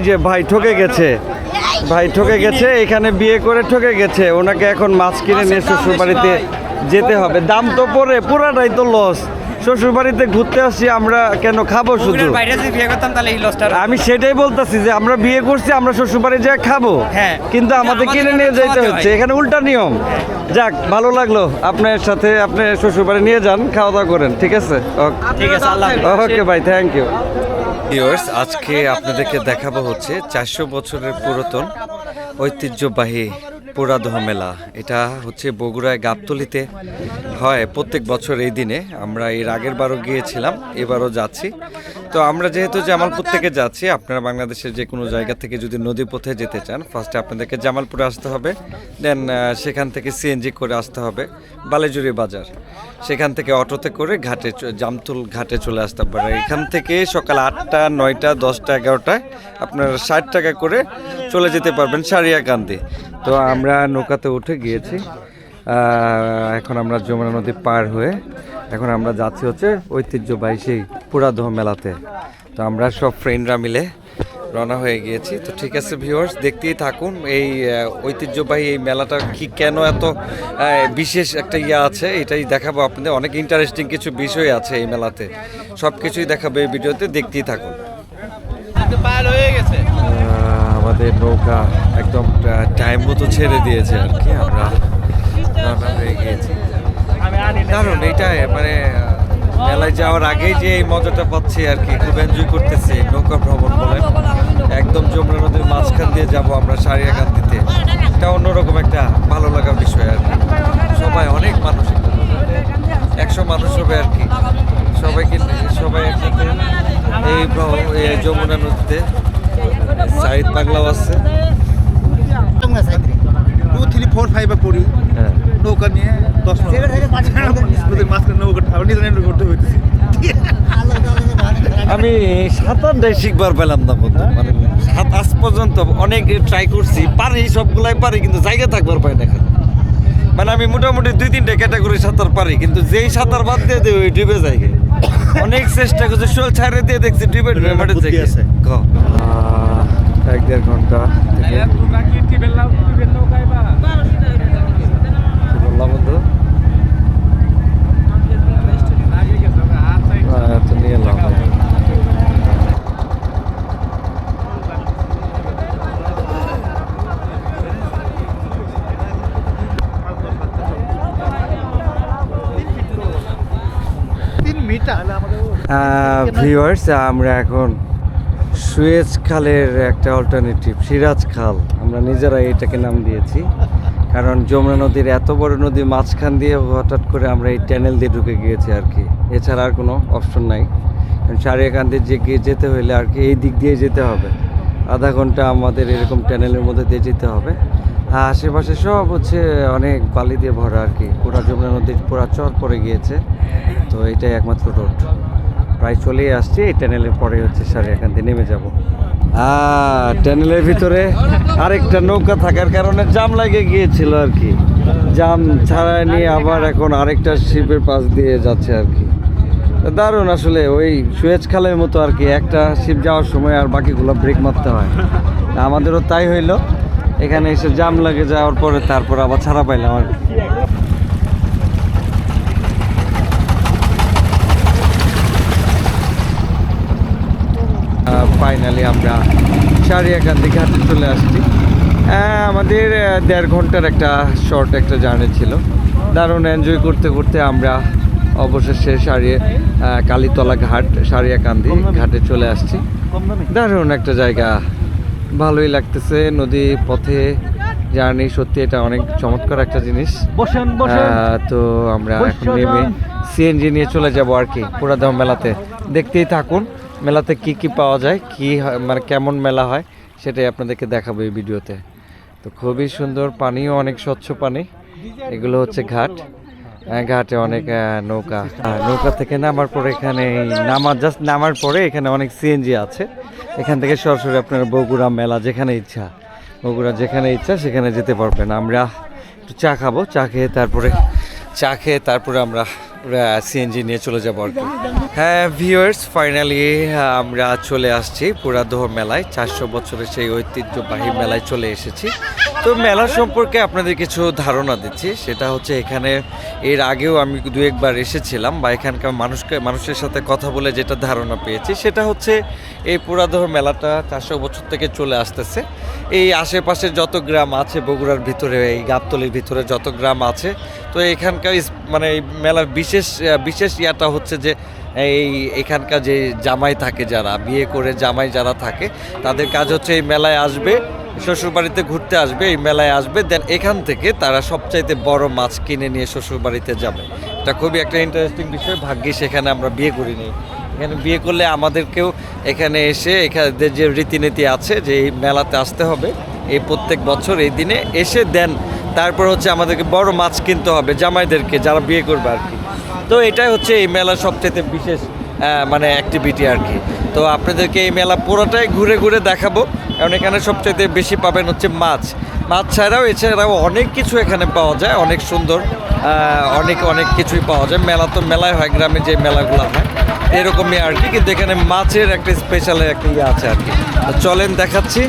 যে ভাই ঠকে গেছে ভাই ঠকে গেছে এখানে বিয়ে করে ঠকে গেছে ওনাকে এখন মাছ কিনে নিয়ে শ্বশুর বাড়িতে যেতে হবে। দাম তো পরে পুরাটাই তো লস শ্বশুর বাড়িতে ঘুরতে আসছি আমরা কেন খাব শুধু? আমি সেটাই বলতেছি যে আমরা বিয়ে করছি আমরা শ্বশুর বাড়ি যা খাব। হ্যাঁ। কিন্তু আমাদের কিনে নিয়ে যেতে হচ্ছে এখানে উল্টা নিয়ম। যাক ভালো লাগল। আপনার সাথে আপনি শ্বশুর বাড়ি নিয়ে যান খাওয়া দাওয়া করেন ঠিক আছে? ঠিক আছে ওকে ভাই থ্যাংক ইউ ভিউয়ার্স আজকে আপনাদেরকে দেখাবো হচ্ছে চারশো বছরের পুরাতন ঐতিহ্যবাহী পুরাদহ মেলা। এটা হচ্ছে বগুড়ায় গাবতলিতে হয় প্রত্যেক বছর এই দিনে। আমরা এর আগের বারও গিয়েছিলাম, এবারও যাচ্ছি। তো আমরা যেহেতু জামালপুর থেকে যাচ্ছি আপনারা বাংলাদেশের যে কোনো জায়গা থেকে যদি নদী পথে যেতে চান ফার্স্টে আপনাদেরকে জামালপুরে আসতে হবে দেন সেখান থেকে সিএনজি করে আসতে হবে বালেজুরি বাজার। সেখান থেকে অটোতে করে ঘাটে জামতুল ঘাটে চলে আসতে পারে এখান থেকে সকাল আটটা নয়টা দশটা এগারোটায় আপনার ষাট টাকা করে চলে যেতে পারবেন সারিয়া সারিয়াকান্দি। তো আমরা নৌকাতে উঠে গিয়েছি। এখন আমরা যমুনা নদী পার হয়ে এখন আমরা যাচ্ছি হচ্ছে ঐতিহ্যবাহী সেই পুরাদহ মেলাতে। তো আমরা সব ফ্রেন্ডরা মিলে রওনা হয়ে গিয়েছি। তো ঠিক আছে ভিউয়ার্স দেখতেই থাকুন এই ঐতিহ্যবাহী এই মেলাটা কি কেন এত বিশেষ একটা ইয়ে আছে, এটাই দেখাবো আপনাদের। অনেক ইন্টারেস্টিং কিছু বিষয় আছে এই মেলাতে। সব কিছুই দেখাবো এই ভিডিওতে, দেখতেই থাকুন। আমাদের নৌকা একদম টাইম মতো ছেড়ে দিয়েছে আর কি। আমরা রওনা হয়ে গিয়েছি। দারুণ এইটা মানে মেলায় যাওয়ার আগেই যে এই মজাটা পাচ্ছি আর কি খুব এনজয় করতেছি নৌকা ভ্রমণ বলেন একদম যমুনা নদীর মাঝখান দিয়ে যাব আমরা সারিয়াকান্দিতে। এটা অন্যরকম একটা ভালো লাগার বিষয় আর কি। সবাই অনেক মানুষ একশো মানুষ হবে আর কি। সবাইকে সবাই একসাথে এই ভ্রমণ এই যমুনা নদীতে। সাইদ বাংলাও আছে। টু থ্রি ফোর ফাইভে পড়ি। হ্যাঁ। নৌকা নিয়ে দশ মাঝখানে নৌকা নিজের করতে হইতেছি। আমি সাঁতারটাই শিখবার পেলাম না বন্ধু মানে সাত আজ পর্যন্ত অনেক ট্রাই করছি পারি সবগুলাই পারি কিন্তু জায়গা থাকবার পাই না এখানে। মানে আমি মোটামুটি দুই তিনটে ক্যাটাগরি সাঁতার পারি কিন্তু যেই সাঁতার বাদ দিয়ে দেয় ওই ডুবে যায় অনেক চেষ্টা করছি শোল ছাড়ে দিয়ে দেখছি ডুবে ডুবে মাঠে আছে। এক দেড় ঘণ্টা বললাম বন্ধু? তো নিয়ে এলাম। ভিউয়ার্স আমরা এখন সুয়েজ খালের একটা অল্টারনেটিভ সিরাজ খাল। আমরা নিজেরা এটাকে নাম দিয়েছি। কারণ যমুনা নদীর এত বড় নদী মাঝখান দিয়ে হঠাৎ করে আমরা এই ট্যানেল দিয়ে ঢুকে গিয়েছি আর কি। এছাড়া আর কোনো অপশন নাই। কারণ সারিয়াকান্দি যে গিয়ে যেতে হলে আর কি এই দিক দিয়ে যেতে হবে। আধা ঘণ্টা আমাদের এরকম ট্যানেলের মধ্যে দিয়ে যেতে হবে। আর আশেপাশে সব হচ্ছে অনেক বালি দিয়ে ভরা আর কি। পুরা যমুনা নদীর পুরা চর পড়ে গিয়েছে। তো এটাই একমাত্র রোড প্রায় চলেই আসছি, এই ট্যানেলের পরে হচ্ছে স্যার এখান থেকে নেমে যাব। ট্যানেলের ভিতরে আরেকটা নৌকা থাকার কারণে জাম লাগে গিয়েছিল আর কি। জাম ছাড়াই নিয়ে আবার এখন আরেকটা শিপের পাশ দিয়ে যাচ্ছে আর কি। দারুণ আসলে, ওই সুয়েজ খালের মতো আর কি, একটা শিপ যাওয়ার সময় আর বাকিগুলো ব্রেক মারতে হয়। আমাদেরও তাই হইল, এখানে এসে জাম লাগে যাওয়ার পরে তারপর আবার ছাড়া পাইলাম আর কি। ফাইনালি আমরা সারিয়াকান্দি ঘাটে চলে আসছি। আমাদের দেড় ঘণ্টার একটা শর্ট একটা জার্নি ছিল। দারুণ এনজয় করতে করতে আমরা অবশেষে সারিয়ে কালীতলা ঘাট সারিয়াকান্দি ঘাটে চলে আসছি। দারুণ একটা জায়গা। ভালোই লাগতেছে নদী পথে জার্নি সত্যি এটা অনেক চমৎকার একটা জিনিস। তো আমরা এখন নেমে সিএনজি নিয়ে চলে যাব আর কি পুরাদম মেলাতে। দেখতেই থাকুন। মেলাতে কি কি পাওয়া যায়? কি হয়- মানে কেমন মেলা হয়? সেটাই আপনাদেরকে দেখাবো এই ভিডিওতে। তো খুবই সুন্দর পানিও অনেক স্বচ্ছ পানি। এগুলো হচ্ছে ঘাট। ঘাটে অনেক নৌকা। নৌকা থেকে নামার পরে এখানে নামার, জাস্ট নামার পরে এখানে অনেক সিএনজি আছে। এখান থেকে সরাসরি আপনার বগুড়া মেলা যেখানে ইচ্ছা। বগুড়া যেখানে ইচ্ছা, সেখানে যেতে পারবেন। আমরা একটু চা খাব, চা খেয়ে তারপরে, চা খেয়ে তারপরে আমরা সিএনজি নিয়ে চলে যাব আর কি। হ্যাঁ ভিউয়ার্স ফাইনালি আমরা চলে আসছি পুরাদহ মেলায়। চারশো বছরের সেই ঐতিহ্যবাহী মেলায় চলে এসেছি। তো মেলা সম্পর্কে আপনাদের কিছু ধারণা দিচ্ছি। সেটা হচ্ছে এখানে এর আগেও আমি দু একবার এসেছিলাম বা এখানকার মানুষকে, মানুষের সাথে কথা বলে যেটা ধারণা পেয়েছি, সেটা হচ্ছে এই পুরাদহ মেলাটা চারশো বছর থেকে চলে আসতেছে। এই আশেপাশে যত গ্রাম আছে, বগুড়ার ভিতরে, এই গাবতলির ভিতরে যত গ্রাম আছে, তো এখানকার মানে মেলার বিশেষ বিশেষ ইয়াটা হচ্ছে যে এই এখানকার যে জামাই থাকে যারা, বিয়ে করে জামাই যারা থাকে, তাদের কাজ হচ্ছে এই মেলায় আসবে, শ্বশুরবাড়িতে ঘুরতে আসবে, এই মেলায় আসবে দেন এখান থেকে তারা সবচাইতে বড় মাছ কিনে নিয়ে শ্বশুরবাড়িতে যাবে। এটা খুবই একটা ইন্টারেস্টিং বিষয়, ভাগ্যিস সেখানে আমরা বিয়ে করিনি। এখানে বিয়ে করলে আমাদেরকেও এখানে এসে এখানে যে রীতিনীতি আছে যে এই মেলাতে আসতে হবে, এই প্রত্যেক বছর এই দিনে এসে দেন তারপর হচ্ছে আমাদেরকে বড় মাছ কিনতে হবে জামাইদেরকে, যারা বিয়ে করবে আর কি। তো এটাই হচ্ছে এই মেলার সবচেয়ে বিশেষ মানে অ্যাক্টিভিটি আর কি। তো আপনাদেরকে এই মেলা পুরোটাই ঘুরে ঘুরে দেখাবো। কারণ এখানে সবচেয়ে বেশি পাবেন হচ্ছে মাছ। মাছ ছাড়াও এছাড়াও অনেক কিছু এখানে পাওয়া যায়, অনেক সুন্দর অনেক অনেক কিছুই পাওয়া যায়। মেলা তো মেলায় হয়, গ্রামে যে মেলাগুলো হয়, এরকমই আর কি। কিন্তু এখানে মাছের একটা স্পেশাল একটা ইয়ে আছে আর কি। চলেন দেখাচ্ছি।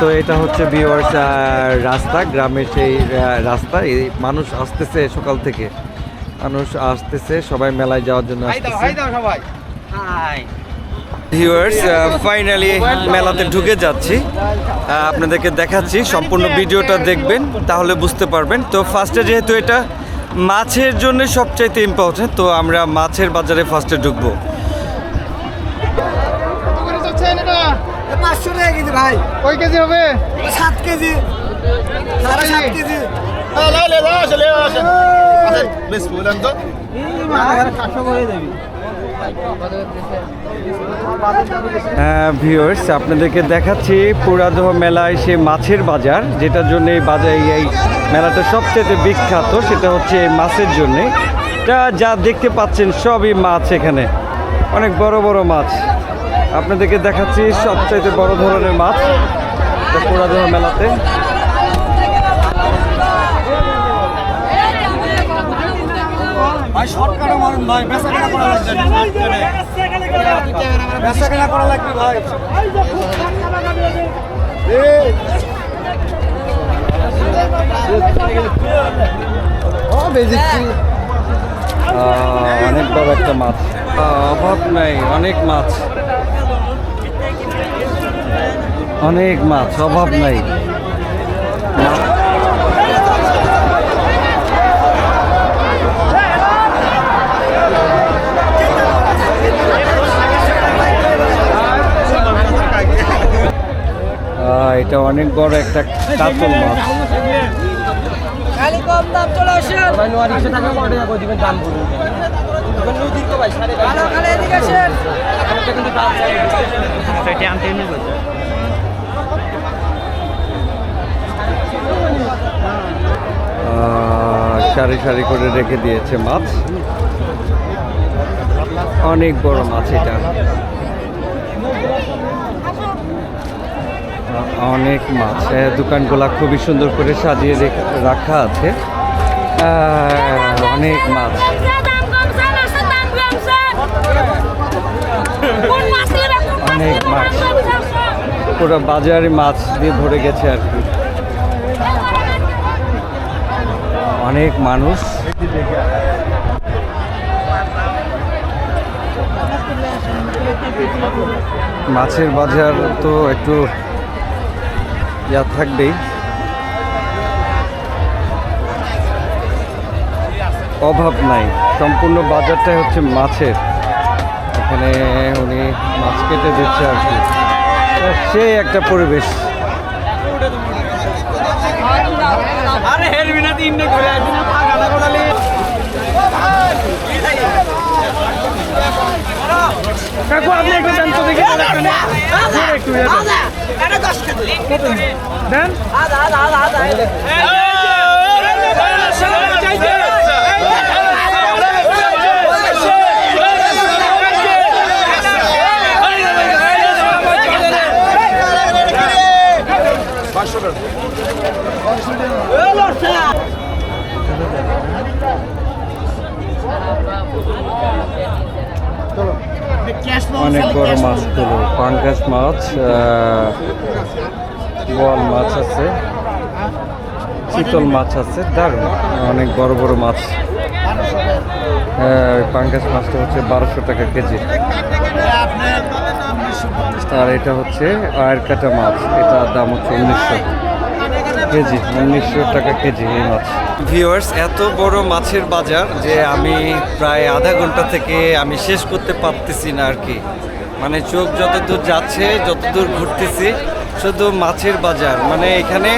তো এটা হচ্ছে বিওয়ার্স রাস্তা, গ্রামের সেই রাস্তা। এই মানুষ আসতেছে সকাল থেকে। মানুষ আসতেছে সবাই মেলায় যাওয়ার জন্য ভিউয়ার্স ফাইনালি মেলাতে ঢুকে যাচ্ছি। আপনাদেরকে দেখাচ্ছি সম্পূর্ণ ভিডিওটা দেখবেন তাহলে বুঝতে পারবেন। তো ফার্স্টে যেহেতু এটা মাছের জন্য সবচাইতে ইম্পর্টেন্ট তো আমরা মাছের বাজারে ফার্স্টে ঢুকবো। পাঁচশো টাকা কেজি ভাই। কয় কেজি হবে? সাত কেজি। সাড়ে সাত কেজি। প্লিজ বলেন তো ভিউয়ার্স আপনাদেরকে দেখাচ্ছি পুরাদহ মেলায় সে মাছের বাজার, যেটার জন্য এই বাজার এই- মেলাটা সবচেয়ে বিখ্যাত, সেটা হচ্ছে মাছের জন্যে। তা যা দেখতে পাচ্ছেন সবই মাছ এখানে। অনেক বড় বড় মাছ। আপনাদেরকে দেখাচ্ছি সবচাইতে বড় ধরনের মাছ পুরাদহ মেলাতে। ভাই মারুন ভাই বেচা কেনা করা লাগবে। বেচা কেনা করা লাগবে ভাই। অনেক বড় একটা মাছ। অভাব নাই অনেক মাছ। অনেক মাছ অভাব নাই। চাই। সেটা আনতে এনে বলছে। আহ, সারি সারি করে রেখে দিয়েছে মাছ। অনেক বড় মাছ এটা। অনেক মাছ। দোকানগুলা খুবই সুন্দর করে সাজিয়ে রেখে- আছে। অনেক মাছ। অনেক মাছ। পুরো বাজারে মাছ দিয়ে ভরে গেছে আর কি। অনেক মানুষ। মাছের বাজার তো একটু থাকবেই অভাব নাই সম্পূর্ণ বাজারটাই হচ্ছে মাছের এখানে উনি মাছ কেটে দিচ্ছে আর কি সেই একটা পরিবেশ আরে হেরবি না তিন ঘুরে আসবি না পাগাটা কোটালি কাকু আপনি একটু দেন তো দেখি অনেক বড় মাছগুলো। পাঙ্গাস মাছ আহ, বোয়াল মাছ আছে চিতল মাছ আছে দারুণ। অনেক বড় বড় মাছ। আহ, পাঙ্গাস মাছটা হচ্ছে বারোশো টাকা কেজি। আর এটা হচ্ছে আয়ের কাটা মাছ এটার দাম হচ্ছে উনিশশো। কেজি, উনিশশো টাকা কেজি এই মাছ। ভিউয়ার্স এত বড় মাছের বাজার যে আমি প্রায় আধা ঘণ্টা থেকে আমি শেষ করতে পারতেছি না আর কি। মানে চোখ যতদূর যাচ্ছে, যতদূর ঘুরতেছি, শুধু মাছের বাজার। মানে এখানে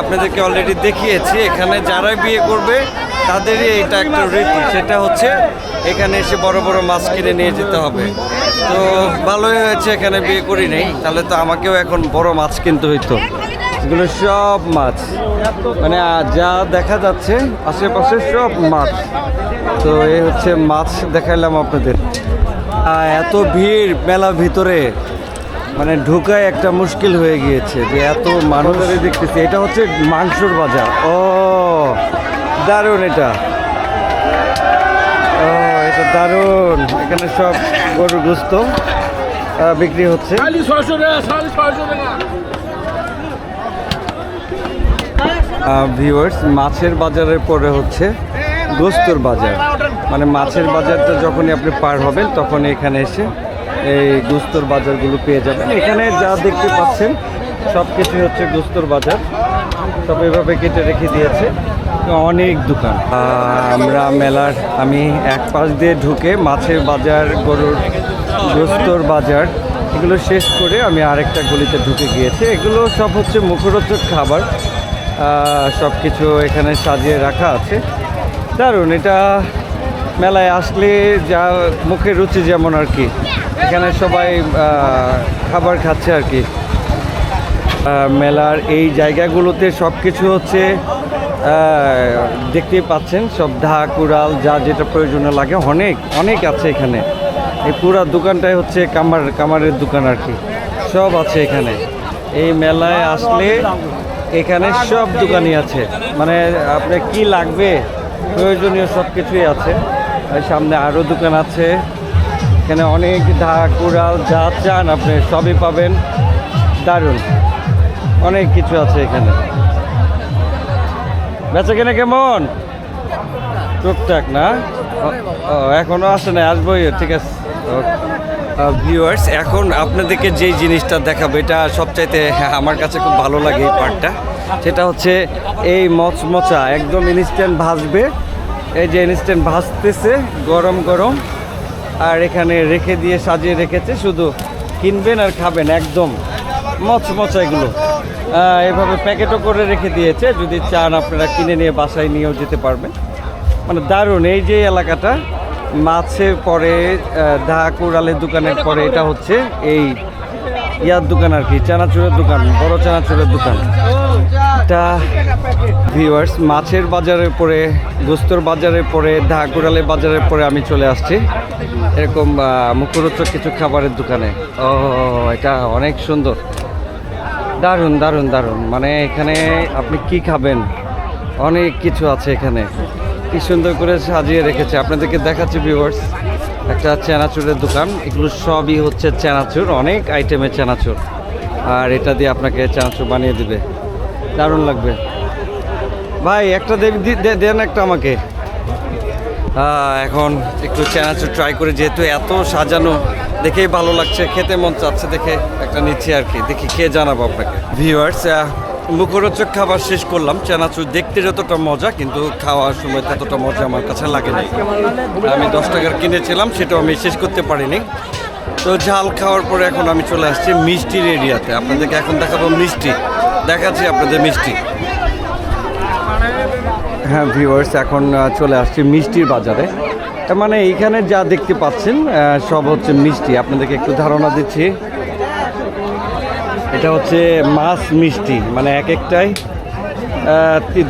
আপনাদেরকে অলরেডি দেখিয়েছি, এখানে যারা বিয়ে করবে, তাদেরই এটা একটা রীতি। সেটা হচ্ছে, এখানে এসে বড় বড় মাছ কিনে নিয়ে যেতে হবে। তো ভালোই হয়েছে এখানে বিয়ে করি নেই, তাহলে তো আমাকেও এখন বড় মাছ কিনতে হইতো। এগুলো সব মাছ। মানে যা দেখা যাচ্ছে আশেপাশে সব মাছ। তো এই হচ্ছে মাছ দেখাইলাম আপনাদের। এত ভিড় মেলা ভিতরে মানে ঢুকায় একটা মুশকিল হয়ে গিয়েছে যে এত মানুষ। দেখতেছি এটা হচ্ছে মাংসর বাজার। ও দারুণ এটা। ও এটা দারুণ। এখানে সব গরুর গোস্ত আহ, বিক্রি হচ্ছে। ভিউয়ার্স মাছের বাজারের পরে হচ্ছে গোস্তর বাজার। মানে মাছের বাজারটা যখনই আপনি পার হবেন তখন এখানে এসে এই গোস্তর বাজারগুলো পেয়ে যাবেন। এখানে যা দেখতে পাচ্ছেন সব কিছুই হচ্ছে গোস্তর বাজার। সব এভাবে কেটে রেখে দিয়েছে। অনেক দোকান। আমরা মেলার, আমি এক পাশ দিয়ে ঢুকে মাছের বাজার, গরুর গোস্তর বাজার, এগুলো শেষ করে আমি আরেকটা গলিতে ঢুকে গিয়েছি। এগুলো সব হচ্ছে মুখরোচক খাবার। সব কিছু এখানে সাজিয়ে রাখা আছে। দারুণ, এটা মেলায় আসলে যা মুখের রুচি যেমন আর কি। এখানে সবাই খাবার খাচ্ছে আর কি। মেলার এই জায়গাগুলোতে সব কিছু হচ্ছে দেখতেই পাচ্ছেন, সব ঢাক কুড়াল যা যেটা প্রয়োজনে লাগে, অনেক অনেক আছে এখানে। এই পুরা দোকানটাই হচ্ছে কামার, কামারের দোকান আর কি। সব আছে এখানে। এই মেলায় আসলে এখানে সব দোকানই আছে। মানে আপনার কি লাগবে, প্রয়োজনীয় সব কিছুই আছে। সামনে আরও দোকান আছে। এখানে অনেক কুড়াল, যা চান আপনি সবই পাবেন। দারুণ। অনেক কিছু আছে এখানে। বেচা কেনা কেমন? টুকটাক না? ও- ও, এখনও আসে না আসবোই, ঠিক আছে। ভিউয়ার্স এখন আপনাদেরকে যেই জিনিসটা দেখাবো, এটা সবচাইতে আমার কাছে খুব ভালো লাগে এই পার্টটা সেটা হচ্ছে এই মচমচা, একদম ইনস্ট্যান্ট ভাজবে। এই যে ইনস্ট্যান্ট ভাজতেছে, গরম গরম। আর এখানে রেখে দিয়ে সাজিয়ে রেখেছে, শুধু কিনবেন আর খাবেন, একদম মচমচা এগুলো। এভাবে প্যাকেটও করে রেখে দিয়েছে, যদি চান আপনারা কিনে নিয়ে বাসায় নিয়েও যেতে পারবেন। মানে দারুণ, এই যে এলাকাটা মাছের পরে দা কুড়ালের দোকানের পরে এটা হচ্ছে এই ইয়ার দোকান আর কি, চানাচুরের দোকান, বড় চানাচুরের দোকান। এটা ভিউয়ার্স মাছের বাজারের পরে, গোস্তর বাজারের পরে ঢাকুরালের বাজারের পরে আমি চলে আসছি। এরকম মুখরোচক কিছু খাবারের দোকানে। ও, এটা অনেক সুন্দর। দারুণ দারুণ দারুণ। মানে এখানে আপনি কি খাবেন? অনেক কিছু আছে এখানে। কি সুন্দর করে সাজিয়ে রেখেছে। আপনাদেরকে দেখাচ্ছি ভিউয়ার্স একটা চেনাচুরের দোকান। এগুলো সবই হচ্ছে চানাচুর, অনেক আইটেমের চেনাচুর। আর এটা দিয়ে আপনাকে চানাচুর বানিয়ে দিবে। দারুণ লাগবে। ভাই, একটা দে- দি- দে- দেন একটা আমাকে। এখন একটু চেনাচুর ট্রাই করে, যেহেতু এত সাজানো, দেখেই ভালো লাগছে, খেতে মন চাচ্ছে দেখে একটা নিচ্ছি আর কি। দেখি কে জানাব আপনাকে। ভিউয়ার্স মুখরোচক খাবার শেষ করলাম। চানাচুর দেখতে যতটা মজা, কিন্তু খাওয়ার সময় ততটা মজা আমার কাছে লাগে না আমি দশ টাকার কিনেছিলাম, সেটাও আমি শেষ করতে পারিনি। তো ঝাল খাওয়ার পরে এখন আমি চলে আসছি মিষ্টির এরিয়াতে। আপনাদেরকে এখন দেখাবো মিষ্টি। দেখাচ্ছি আপনাদের মিষ্টি। হ্যাঁ ভিউয়ার্স এখন চলে আসছি মিষ্টির বাজারে। মানে এইখানে যা দেখতে পাচ্ছেন সব হচ্ছে মিষ্টি। আপনাদেরকে একটু ধারণা দিচ্ছি। এটা হচ্ছে মাছ মিষ্টি মানে এক একটাই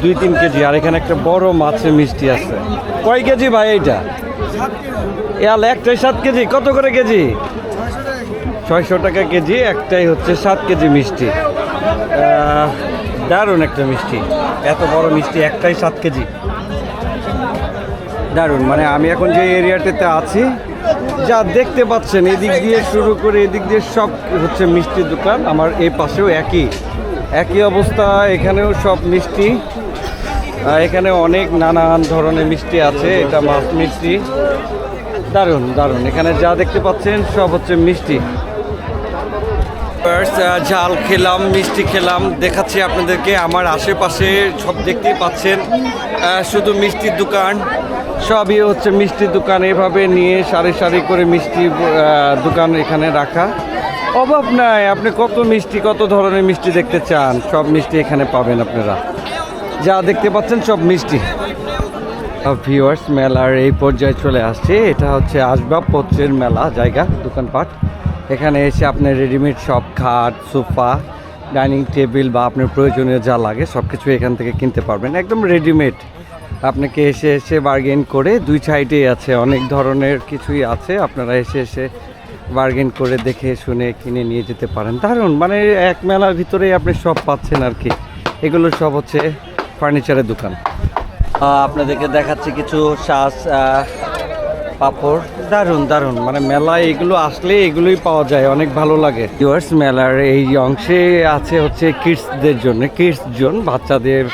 দুই তিন কেজি, আর এখানে একটা বড় মাছের মিষ্টি আছে। কয় কেজি ভাই এইটা? ইয়াল একটাই সাত কেজি, কত করে কেজি? ছয়শো টাকা কেজি, একটাই হচ্ছে সাত কেজি মিষ্টি। দারুণ একটা মিষ্টি, এত বড় মিষ্টি, একটাই সাত কেজি। দারুণ মানে আমি এখন যে এরিয়াটাতে আছি যা দেখতে পাচ্ছেন, এদিক দিয়ে শুরু করে এদিক দিয়ে সব হচ্ছে মিষ্টির দোকান, আমার এই পাশেও একই। একই অবস্থা, এখানেও সব মিষ্টি। এখানে অনেক নানান ধরনের মিষ্টি আছে, এটা মাছ মিষ্টি। দারুণ দারুণ, এখানে যা দেখতে পাচ্ছেন সব হচ্ছে মিষ্টি। ঝাল খেলাম, মিষ্টি খেলাম, দেখাচ্ছি আপনাদেরকে, আমার আশেপাশে সব দেখতেই পাচ্ছেন শুধু মিষ্টির দোকান। সবই হচ্ছে মিষ্টির দোকান। এভাবে নিয়ে সারি সারি করে মিষ্টি দোকান এখানে রাখা। অভাব নাই, আপনি কত মিষ্টি, কত ধরনের মিষ্টি দেখতে চান, সব মিষ্টি এখানে পাবেন আপনারা। যা দেখতে পাচ্ছেন সব মিষ্টি। ভিউয়ার্স মেলার এই পর্যায়ে চলে আসছে। এটা হচ্ছে আসবাবপত্রের মেলা, জায়গা, দোকানপাট। এখানে এসে আপনার রেডিমেড সব খাট, সোফা, ডাইনিং টেবিল বা আপনার প্রয়োজনীয় যা লাগে সব কিছু এখান থেকে কিনতে পারবেন। একদম রেডিমেড আপনাকে এসে এসে বার্গেন করে দুই সাইডেই আছে, অনেক ধরনের কিছুই আছে, আপনারা এসে এসে বার্গেন করে দেখে শুনে কিনে নিয়ে যেতে পারেন। দারুণ! মানে এক মেলার ভিতরেই আপনি সব পাচ্ছেন আর কি। এগুলো সব হচ্ছে ফার্নিচারের দোকান। আপনাদেরকে দেখাচ্ছি কিছু শ্বাস পাপড় দারুণ দারুণ! মানে মেলায় এগুলো আসলে এগুলোই পাওয়া যায়, অনেক ভালো লাগে। ইউয়ার্স মেলার এই অংশে আছে হচ্ছে কিডসদের জন্য কিডস জোন বাচ্চাদের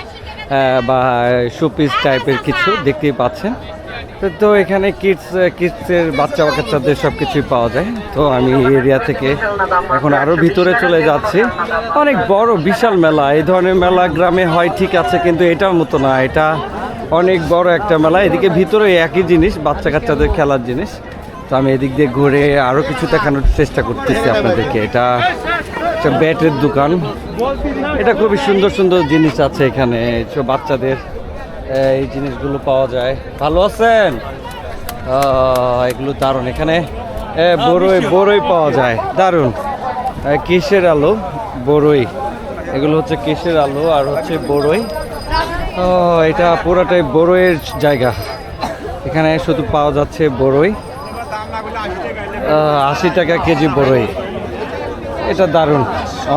বা শোপিস টাইপের কিছু দেখতেই পাচ্ছেন। তো- এখানে কিডস কিডসের বাচ্চা বাচ্চাদের সব কিছুই পাওয়া যায়। তো আমি এরিয়া থেকে এখন আরও ভিতরে চলে যাচ্ছি। অনেক বড়, বিশাল মেলা। এই ধরনের মেলা গ্রামে হয়, ঠিক আছে, কিন্তু এটার মতো না। এটা অনেক বড় একটা মেলা। এদিকে ভিতরে একই জিনিস বাচ্চা কাচ্চাদের খেলার জিনিস। তো আমি এদিক দিয়ে ঘুরে আরও কিছু দেখানোর চেষ্টা করতেছি আপনাদেরকে। এটা একটা ব্যাটের দোকান। এটা খুবই সুন্দর সুন্দর জিনিস আছে এখানে বাচ্চাদের এই জিনিসগুলো পাওয়া যায়। ভালো আছেন? এগুলো দারুণ। এখানে বড়ই বড়ই পাওয়া যায়। দারুণ। এ, কিসের আলু? বড়ই এগুলো হচ্ছে কিসের আলু আর হচ্ছে বড়ই এটা পুরোটাই বড়ইয়ের জায়গা। এখানে শুধু পাওয়া যাচ্ছে বড়ই আশি টাকা কেজি বড়ই এটা দারুণ।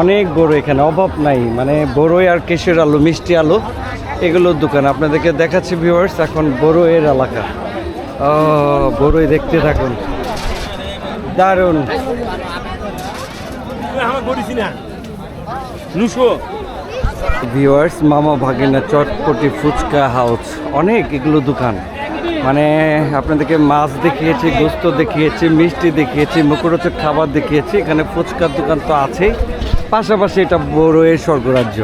অনেক বড় এখানে, অভাব নাই। মানে বড়ই আর কেশের আলু, মিষ্টি আলু, এগুলোর দোকান। আপনাদেরকে দেখাচ্ছি ভিউয়ার্স এখন বড়ইয়ের এলাকা। ও, বড়ই দেখতে থাকুন। দারুণ। ভিউয়ার্স মামা ভাগিনা চটপটি ফুচকা হাউস, অনেক এগুলো দোকান। মানে আপনাদেরকে মাছ দেখিয়েছি, গোস্ত দেখিয়েছি, মিষ্টি দেখিয়েছি, মুখরোচক খাবার দেখিয়েছি, এখানে ফুচকার দোকান তো আছেই। পাশাপাশি এটা বড়োয়ের স্বর্গরাজ্য।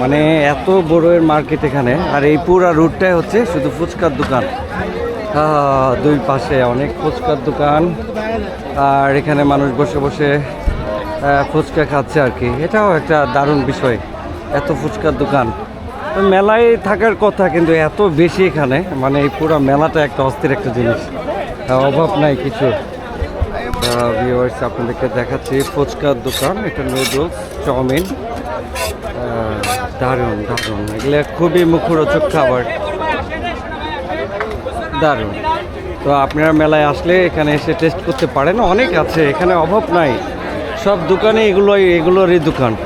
মানে এত বড়োয়ের মার্কেট এখানে, আর এই পুরা রুটটাই হচ্ছে শুধু ফুচকার দোকান। দুই পাশে অনেক ফুচকার দোকান, আর এখানে মানুষ বসে বসে ফুচকা খাচ্ছে আর কি। এটাও একটা দারুণ বিষয়, এত ফুচকার দোকান। মেলায় থাকার কথা কিন্তু এত বেশি এখানে। মানে এই পুরো মেলাটা একটা অস্থির একটা জিনিস। আহ, অভাব নাই কিছু। ভিউয়ার্স আপনাদেরকে দেখাচ্ছি ফুচকার দোকান এটা নুডলস চাউমিন। আহ, দারুণ দারুণ। এগুলো খুবই মুখরোচক খাবার। দারুণ। তো আপনারা মেলায় আসলে এখানে এসে টেস্ট করতে পারেন। অনেক আছে এখানে অভাব নাই। সব দোকানে এগুলোই এগুলোরই দোকান।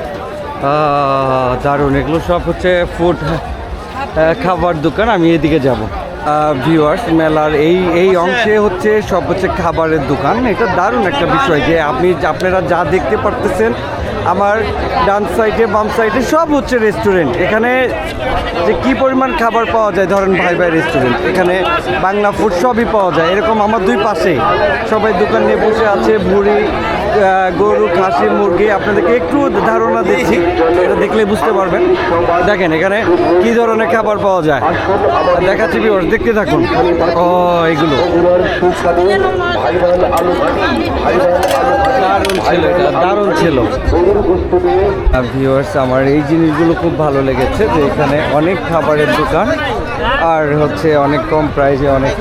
দারুণ। এগুলো সব হচ্ছে ফুড খাবার দোকান, আমি এদিকে যাব। ভিউয়ার্স মেলার এই এই অংশে হচ্ছে সব হচ্ছে খাবারের দোকান। এটা দারুণ একটা বিষয় যে আপনি, আপনারা যা দেখতে পারতেছেন, আমার ডান সাইডে, বাম সাইডে সব হচ্ছে রেস্টুরেন্ট এখানে যে কি পরিমাণ খাবার পাওয়া যায়, ধরেন ভাই ভাই রেস্টুরেন্ট এখানে বাংলা ফুড সবই পাওয়া যায়। এরকম আমার দুই পাশেই। সবাই দোকান নিয়ে বসে আছে, ভুড়ি গরু, খাসি, মুরগি, আপনাদেরকে একটু ধারণা দিচ্ছি, এটা দেখলে বুঝতে পারবেন। দেখেন এখানে কি ধরনের খাবার পাওয়া যায়। দেখাচ্ছি বিওর দেখতে থাকুন। ও, এগুলো। দারুণ ছিল দারুণ ছিল। ভিউয়ার্স আমার এই জিনিসগুলো খুব ভালো লেগেছে যে এখানে অনেক খাবারের দোকান আর হচ্ছে অনেক কম প্রাইসে অনেক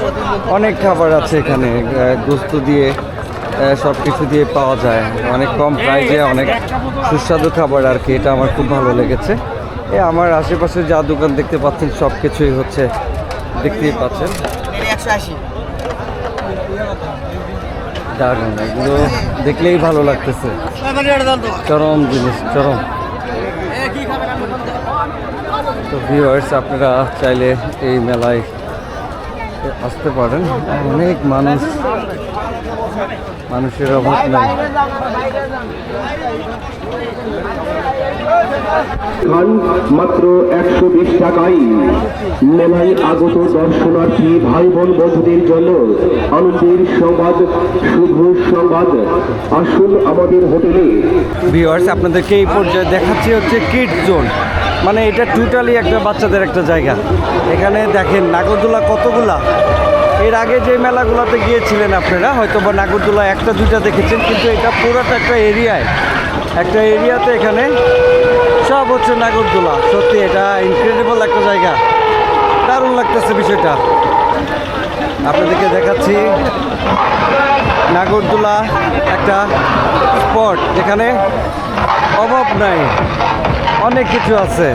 অনেক খাবার আছে এখানে গোস্ত দিয়ে সব কিছু দিয়ে পাওয়া যায়। অনেক কম প্রাইজে অনেক সুস্বাদু খাবার আর কি, এটা আমার খুব ভালো লেগেছে। এ, আমার আশেপাশে যা দোকান দেখতে পাচ্ছেন সব কিছুই হচ্ছে দেখতেই পাচ্ছেন। দারুণ, এগুলো দেখলেই ভালো লাগতেছে। চরম জিনিস, চরম। তো ভিউয়ার্স আপনারা চাইলে এই মেলায় আসতে পারেন। অনেক মানুষ মানুষের অভাব নাই। খান মাত্র একশো বিশ টাকায়। মেলায় আগত দর্শনার্থী ভাই বোন বন্ধুদের জন্য আনন্দের সংবাদ শুভ সংবাদ। আসুন আমাদের হোটেলে। ভিউয়ার্স আপনাদেরকে এই পর্যায়ে দেখাচ্ছি হচ্ছে কিড জোন মানে এটা টোটালি একটা বাচ্চাদের একটা জায়গা। এখানে দেখেন নাগরদোলা কতগুলা? এর আগে যে মেলাগুলোতে গিয়েছিলেন আপনারা হয়তো বা নাগরদোলা একটা, দুইটা দেখেছেন, কিন্তু এটা পুরোটা একটা এরিয়ায়। একটা এরিয়াতে এখানে সব হচ্ছে নাগরদোলা। সত্যি এটা ইনক্রেডিবল একটা জায়গা। দারুণ লাগতেছে বিষয়টা। আপনাদেরকে দেখাচ্ছি নাগরদোলা একটা স্পট যেখানে অভাব নাই, অনেক কিছু আছে।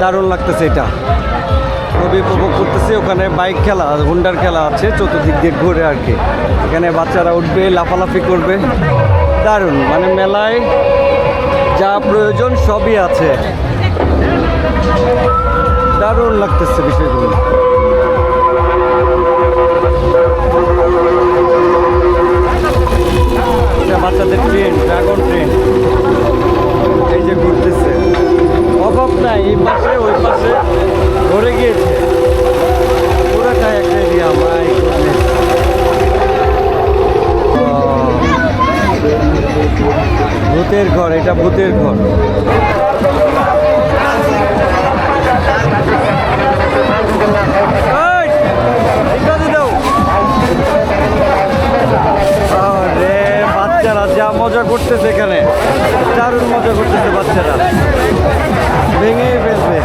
দারুণ লাগতেছে এটা। খুবই উপভোগ করতেছি, ওখানে বাইক খেলা, হুন্ডার খেলা আছে, চতুর্দিক দিয়ে ঘুরে আর কি। এখানে বাচ্চারা উঠবে, লাফালাফি করবে। দারুণ মানে মেলায় যা প্রয়োজন সবই আছে। দারুণ লাগতেছে বিষয়গুলো। বাচ্চাদের ট্রেন ড্রাগন ট্রেন এই যে ঘুরতেছে। অভাব নাই, এই পাশে, ওই পাশে। ধরে গিয়েছে। পুরোটাই একটা এরিয়া মাই ভূতের ঘর, এটা ভূতের ঘর। বাচ্চারা যা মজা করতেছে এখানে। দারুণ মজা করতেছে বাচ্চারা। ভেঙে ফেলবে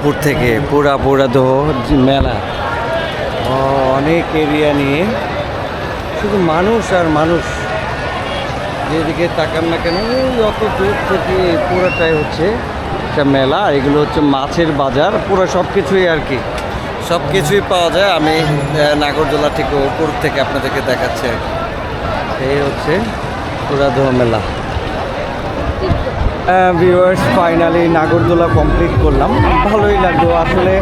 উপর থেকে পুরা পুরা দহ মেলা। অনেক এরিয়া নিয়ে। শুধু মানুষ আর মানুষ। যেদিকে তাকান না কেন অত দূর থেকে পুরোটাই হচ্ছে একটা মেলা। এগুলো হচ্ছে মাছের বাজার, পুরো সব কিছুই আর কি। সব কিছুই পাওয়া যায়। আমি নাগরদোলা থেকে উপর থেকে আপনাদেরকে দেখাচ্ছি এই হচ্ছে পুরাদহ মেলা। ভিউয়ার্স ফাইনালি নাগরদোলা কমপ্লিট করলাম। ভালোই লাগল। আসলে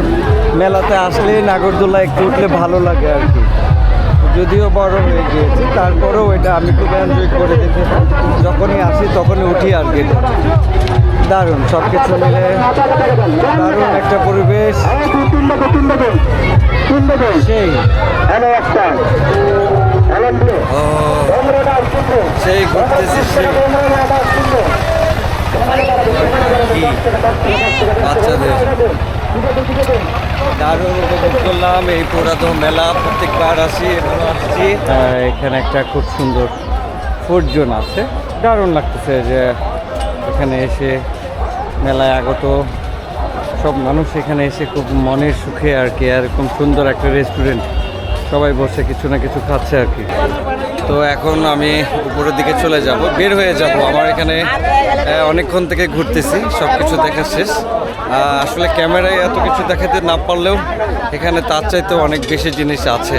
মেলাতে আসলে নাগরদোলা একটু উঠলে ভালো লাগে আর কি। যদিও বড় হয়ে গিয়েছে, তারপরেও এটা আমি খুব এনজয় করে দেখে যখনই আসি তখনই উঠি আর কি দারুণ সব কিছু মিলে দারুণ একটা পরিবেশ। সেই। সেই ঘুরতেছি, সেই। বাচ্চাদের করলাম। এই পুরাতন মেলা, প্রত্যেকবার আসি এবারও আসছি। এখানে একটা খুব সুন্দর ফোরজন আছে। দারুণ লাগতেছে যে এখানে এসে মেলায় আগত সব মানুষ এখানে এসে খুব মনের সুখে আর কি এরকম সুন্দর একটা রেস্টুরেন্ট সবাই বসে কিছু না কিছু খাচ্ছে আর কি। তো এখন আমি উপরের দিকে চলে যাব। বের হয়ে যাব। আমার এখানে অনেকক্ষণ থেকে ঘুরতেছি। সব কিছু দেখা শেষ। আসলে ক্যামেরায় এত কিছু দেখাতে না পারলেও এখানে তার চাইতে অনেক বেশি জিনিস আছে।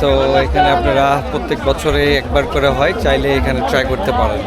তো এখানে আপনারা প্রত্যেক বছরে একবার করে হয়, চাইলে এখানে ট্রাই করতে পারেন।